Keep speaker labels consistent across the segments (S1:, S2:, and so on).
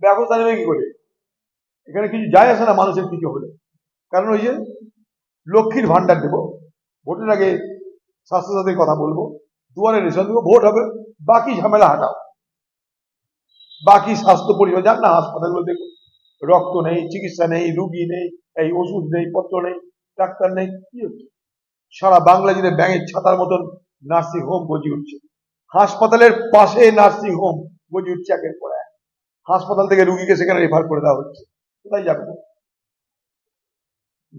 S1: ব্যবস্থা নেবে কি করে? এখানে কিছু যায় আসে না মানুষের কিছু হলে। কারণ ওই যে লক্ষ্মীর ভান্ডার দেবো। ভোটের আগে স্বাস্থ্যসাথীর কথা বলব। দুয়ারে রেশন দেবো, ভোট হবে। বাকি ঝামেলা হাঁটাও। বাকি স্বাস্থ্য পরিষেবা যান না, হাসপাতালগুলো দেখুন রক্ত নেই, চিকিৎসা নেই, রুগী নেই, এই ওষুধ নেই, পত্র নেই, ডাক্তার নেই, কি হচ্ছে? সারা বাংলা জুড়ে ব্যাঙের ছাতার মতন নার্সিং হোম গজি উঠছে। হাসপাতালের পাশে নার্সিং হোম গজি উঠছে একের পর হাসপাতাল থেকে রুগীকে সেখানে রেফার করে দেওয়া হচ্ছে। কোথায় যাবে?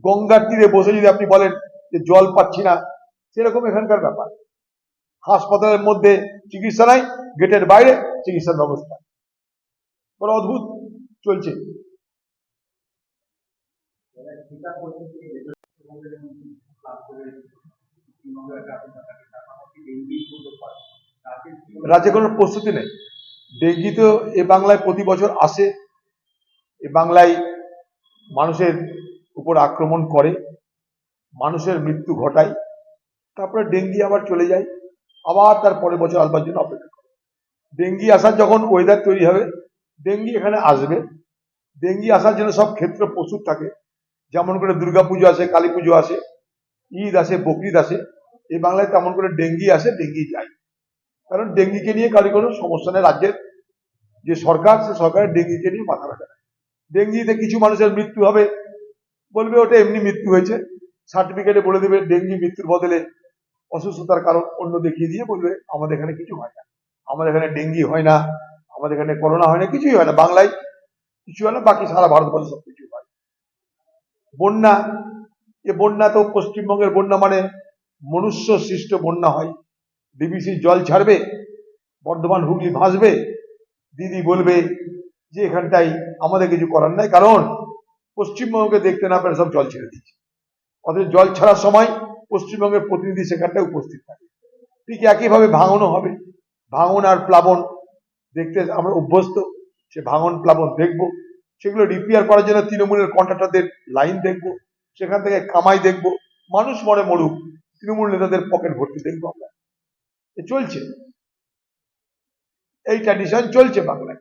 S1: গঙ্গার তীরে বসে যদি আপনি বলেন যে জল পাচ্ছি না, সেরকম এখানকার ব্যাপার। হাসপাতালের মধ্যে চিকিৎসা নাই, গেটের বাইরে চিকিৎসার ব্যবস্থা। বড় অদ্ভুত চলছে। রাজ্যে কোনো প্রস্তুতি নেই। ডেঙ্গি তো এ বাংলায় প্রতি বছর আসে। এ বাংলায় মানুষের উপর আক্রমণ করে, মানুষের মৃত্যু ঘটায়, তারপরে ডেঙ্গি আবার চলে যায়, আবার তার পরের বছর আসবার জন্য অপেক্ষা করে। ডেঙ্গি আসার যখন ওয়েদার তৈরি হবে, ডেঙ্গি এখানে আসবে। ডেঙ্গি আসার জন্য সব ক্ষেত্র প্রস্তুত থাকে। যেমন করে দুর্গাপুজো আসে, কালী পুজো আসে, ঈদ আসে, বকরিদ আসে এই বাংলায় তেমন করে ডেঙ্গি আসে, ডেঙ্গি যায়। কারণ ডেঙ্গিকে নিয়ে কারি কোনো সমস্যা নেই, রাজ্যের যে সরকার, সে সরকারের ডেঙ্গিকে নিয়ে মাথা ব্যথা। ডেঙ্গিতে কিছু মানুষের মৃত্যু হবে বলবে, ওটা এমনি মৃত্যু হয়েছে। সার্টিফিকেটে বলে দেবে, ডেঙ্গি মৃত্যুর বদলে অসুস্থতার কারণ অন্য দেখিয়ে দিয়ে বলবে, আমাদের এখানে কিছু হয় না। আমাদের এখানে ডেঙ্গি হয় না। আমাদের এখানে করোনা হয় না, কিছুই হয় না। বাংলায় কিছু হয় না, বাকি সারা ভারতবর্ষে সব কিছু হয়। বন্যা, এ বন্যা তো পশ্চিমবঙ্গের বন্যা মানে মনুষ্য সৃষ্ট বন্যা হয়। ডিবিসি জল ছাড়বে বর্ধমান হুগলি ভাসবে দিদি বলবে যে এখানটাই আমাদের কিছু করার নাই, কারণ পশ্চিমবঙ্গকে দেখতে না পেরে সব জল ছেড়ে দিচ্ছে। অথচ জল ছাড়ার সময় পশ্চিমবঙ্গের প্রতিনিধি সেখানটায় উপস্থিত থাকে। ঠিক একইভাবে ভাঙনও হবে। ভাঙন আর প্লাবন দেখতে আমরা অভ্যস্ত। সে ভাঙন, প্লাবন দেখব। সেগুলো রিপেয়ার করার জন্য তৃণমূলের কন্ট্রাক্টরদের লাইন দেখব। সেখান থেকে কামাই দেখব। মানুষ মরে মরুক, তৃণমূল নেতাদের পকেট ভর্তি দেখব আমরা। চলছে। এই ট্র্যাডিশন চলছে বাংলায়।